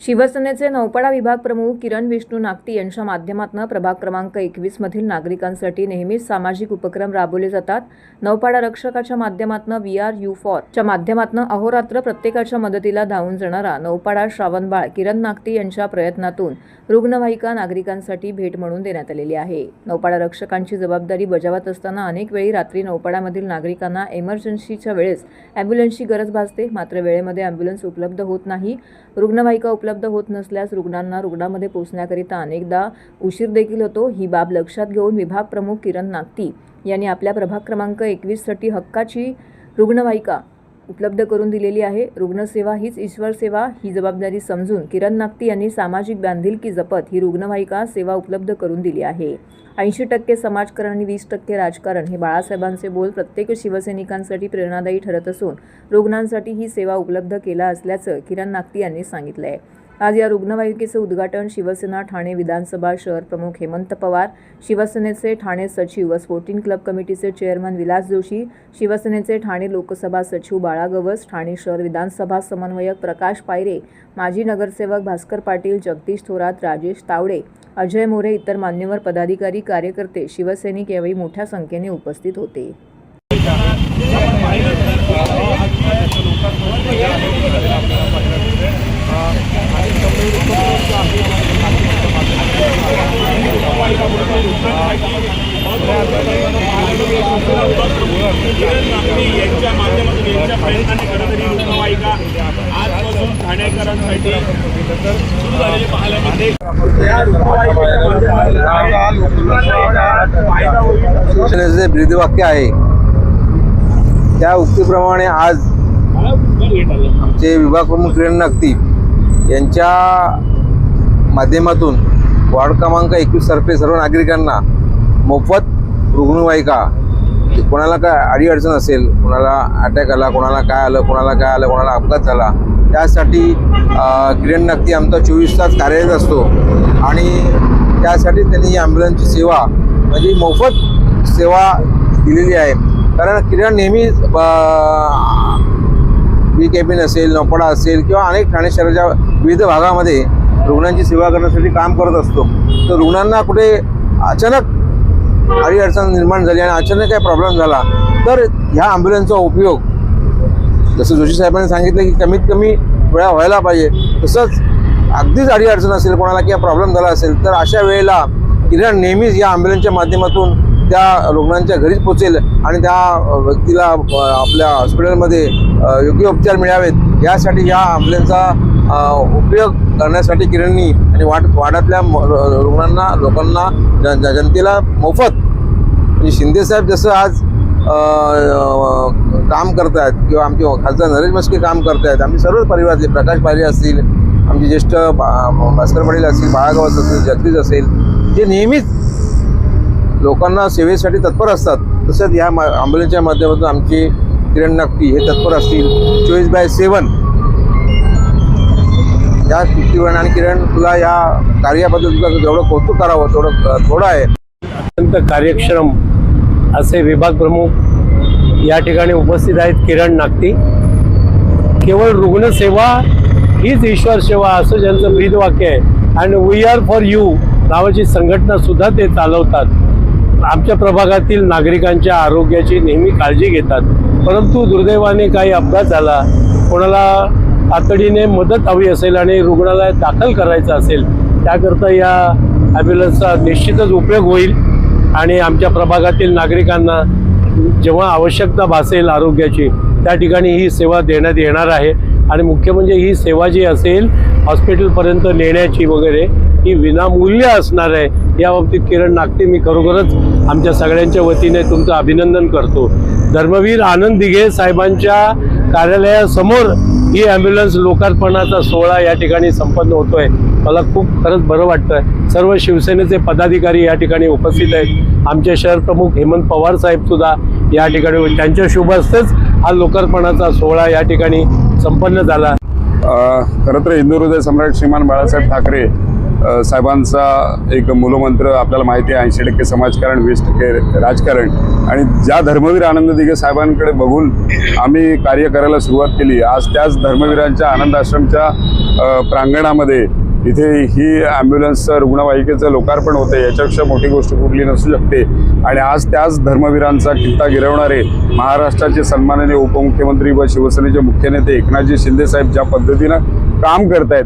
शिवसेनेचे नौपाडा विभाग प्रमुख किरण विष्णू नागती यांच्या माध्यमातून प्रभाग क्रमांक एकवीस मधील नागरिकांसाठी नेहमीच सामाजिक उपक्रम राबवले जातात. नौपाडा रक्षकाच्या माध्यमातून वी आर यू फॉर च्या माध्यमातून अहोरात्र प्रत्येकाच्या मदतीला धावून जाणारा नौपाडा श्रावणबाळ किरण नागती यांच्या प्रयत्नातून रुग्णवाहिका नागरिकांसाठी भेट म्हणून देण्यात आलेली आहे. नौपाडा रक्षकांची जबाबदारी बजावत असताना अनेक वेळी रात्री नौपाड्यामधील नागरिकांना एमर्जन्सीच्या वेळेस अँब्युलन्सची गरज भासते. मात्र वेळेमध्ये अँब्युलन्स उपलब्ध होत नाही. रुग्णवाहिका उपलब्ध उपलब्ध होत नसल्यास रुग्णांना रुग्णामध्ये पोहोचण्याकरिता अनेकदा उशीर देखील होतो. ही बाब लक्षात घेऊन विभाग प्रमुख किरण नागती यांनी आपल्या प्रभाग क्रमांक एकवीससाठी हक्काची रुग्णवाहिका उपलब्ध करून दिलेली आहे. रुग्णसेवा हीच ईश्वर सेवा ही जबाबदारी समजून किरण नागती यांनी सामाजिक बांधिलकी जपत ही रुग्णवाहिका सेवा उपलब्ध करून दिली आहे. ऐंशी टक्के समाजकारण आणि वीस टक्के राजकारण हे बाळासाहेबांचे बोल प्रत्येक शिवसैनिकांसाठी प्रेरणादायी ठरत असून रुग्णांसाठी ही सेवा उपलब्ध केला असल्याचं किरण नागती यांनी सांगितलं आहे आज या रुग्णवाहिकेचं उद्घाटन शिवसेना ठाणे विधानसभा शहर प्रमुख हेमंत पवार शिवसेनेचे ठाणे सचिव व स्पोर्टिंग क्लब कमिटीचे चेअरमन विलास जोशी शिवसेनेचे ठाणे लोकसभा सचिव बाळा गवस ठाणे शहर विधानसभा समन्वयक प्रकाश पायरे माजी नगरसेवक भास्कर पाटील जगदीश थोरात राजेश तावडे अजय मोरे इतर मान्यवर पदाधिकारी कार्यकर्ते शिवसैनिक यावेळी मोठ्या संख्येने उपस्थित होते. किरण नागरी यांच्या माध्यमातून प्रयत्नाने खरंतरी रुग्णवाहिका आजपासून ठाणेकरांसाठी सुरू झालेली पाहायला मिळते. या जे ब्रीदवाक्य आहे. त्या उक्तीप्रमाणे आज आमचे विभाग प्रमुख किरण नागती यांच्या माध्यमातून वार्ड क्रमांक एकवीस तर्फे सर्व नागरिकांना मोफत रुग्णवाहिका म्हणजे कोणाला काय अडीअडचण असेल कोणाला अटॅक आला कोणाला काय आलं कोणाला काय आलं कोणाला अपघात झाला त्यासाठी किरण नक्की आमचा चोवीस तास कार्यरत असतो. आणि त्यासाठी त्यांनी ॲम्ब्युलन्सची सेवा म्हणजे मोफत सेवा दिलेली आहे. कारण किरण नेहमी बी कॅबिन असेल नोपडा असेल किंवा अनेक ठाणे शहराच्या विविध भागामध्ये रुग्णांची सेवा करण्यासाठी काम करत असतो. तर रुग्णांना कुठे अचानक अडीअडचण निर्माण झाली आणि अचानक काही प्रॉब्लेम झाला तर ह्या ॲम्ब्युलन्सचा उपयोग जसं जोशी साहेबांनी सांगितलं की कमीत कमी वेळा व्हायला पाहिजे तसंच अगदीच अडीअडचण असेल कोणाला किंवा प्रॉब्लेम झाला असेल तर अशा वेळेला किरण नेहमीच या ॲम्ब्युलन्सच्या माध्यमातून त्या रुग्णांच्या घरीच पोचेल आणि त्या व्यक्तीला आपल्या हॉस्पिटलमध्ये योग्य उपचार मिळावेत. यासाठी या ॲम्ब्युलन्सचा उपयोग करण्यासाठी किरणनी आणि वाट वाड्यातल्या म- रुग्णांना लोकांना जन जनतेला मोफत. म्हणजे शिंदेसाहेब जसं आज काम करतायत किंवा आमचे खासदार नरेश मस्के काम करतायत आम्ही सर्व परिवारातले प्रकाश पारे असतील आमचे ज्येष्ठ भास्कर पाटील असतील बाळागावस असेल जगदीश असेल जे नेहमीच लोकांना सेवेसाठी तत्पर असतात तसंच या मा ॲम्ब्युलन्सच्या माध्यमातून आमचे किरण नागपी हे तत्पर असतील. चोवीस बाय सेवन या कृतीवर आणि किरण तुला या कार्याबद्दल तुला जेवढं कौतुक करावं तेवढं थोडं आहे. अत्यंत कार्यक्षम असे विभाग प्रमुख या ठिकाणी उपस्थित आहेत किरण नागती. केवळ रुग्णसेवा हीच ईश्वर सेवा असं ज्यांचं ब्रीदवाक्य आहे. आणि वी आर फॉर यू नावाची संघटना सुद्धा ते चालवतात. आमच्या प्रभागातील नागरिकांच्या आरोग्याची नेहमी काळजी घेतात. परंतु दुर्दैवाने काही अपघात झाला. कोणाला तातडीने मदत हवी असेल आणि रुग्णालयात दाखल करायचं असेल त्याकरता या ॲम्ब्युलन्सचा निश्चितच उपयोग होईल. आणि आमच्या प्रभागातील नागरिकांना जेव्हा आवश्यकता भासेल आरोग्याची त्या ठिकाणी ही सेवा देण्यात येणार आहे. आणि मुख्य म्हणजे ही सेवा जी असेल हॉस्पिटलपर्यंत नेण्याची वगैरे ही विनामूल्य असणार आहे. या बाबतीत किरण नागते मी खरोखरच आमच्या सगळ्यांच्या वतीने तुमचं अभिनंदन करतो. धर्मवीर आनंद दिघे साहेबांच्या कार्यालयासमोर ही ॲम्ब्युलन्स लोकार्पणाचा सोहळा या ठिकाणी संपन्न होतोय. मला खूप खरंच बरं वाटतंय. सर्व शिवसेनेचे पदाधिकारी या ठिकाणी उपस्थित आहेत. आमचे शहर प्रमुख हेमंत पवार साहेब सुद्धा या ठिकाणी त्यांच्या शुभ हस्तेच हा लोकार्पणाचा सोहळा या ठिकाणी संपन्न झाला. खरं तर हिंदू हृदय सम्राट श्रीमान बाळासाहेब ठाकरे साहेबांचा एक मूलमंत्र आपल्याला माहिती आहे ऐंशी टक्के समाजकारण वीस टक्के राजकारण. आणि ज्या धर्मवीर आनंद दिघे साहेबांकडे बघून आम्ही कार्य करायला सुरुवात केली. आज त्याच धर्मवीरांच्या आनंद आश्रमच्या प्रांगणामध्ये इथे ही ॲम्ब्युलन्सचं रुग्णवाहिकेचं लोकार्पण होते. याच्यापेक्षा मोठी गोष्ट कुठली नसू शकते. आणि आज त्याच धर्मवीरांचा किल्ता गिरवणारे महाराष्ट्राचे सन्माननीय उपमुख्यमंत्री व शिवसेनेचे मुख्य नेते एकनाथजी शिंदे साहेब ज्या पद्धतीनं काम करतायत.